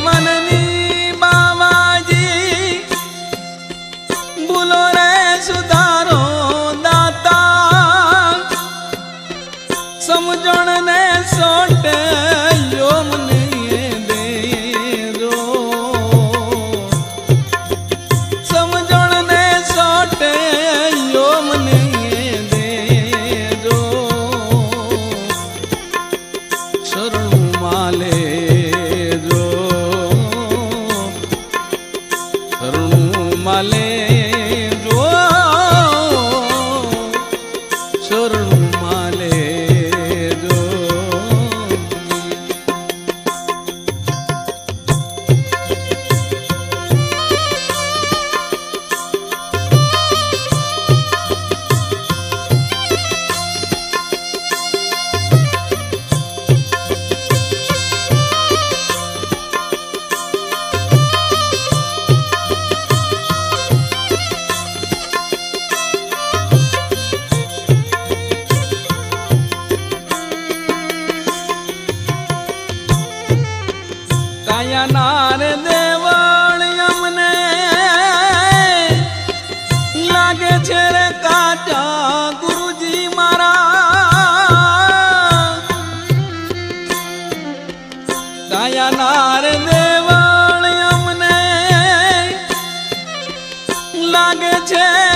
મનની બાવાજી. ભૂલો રે સુધારો દાતા. સમજણ ને સોટે યોમને શરણું માલે શરણું કાયા નાર દેવળ અમને લાગે છે રે કાચા ગુરુજી મારા. કાયા નાર દેવળ અમને લાગે છે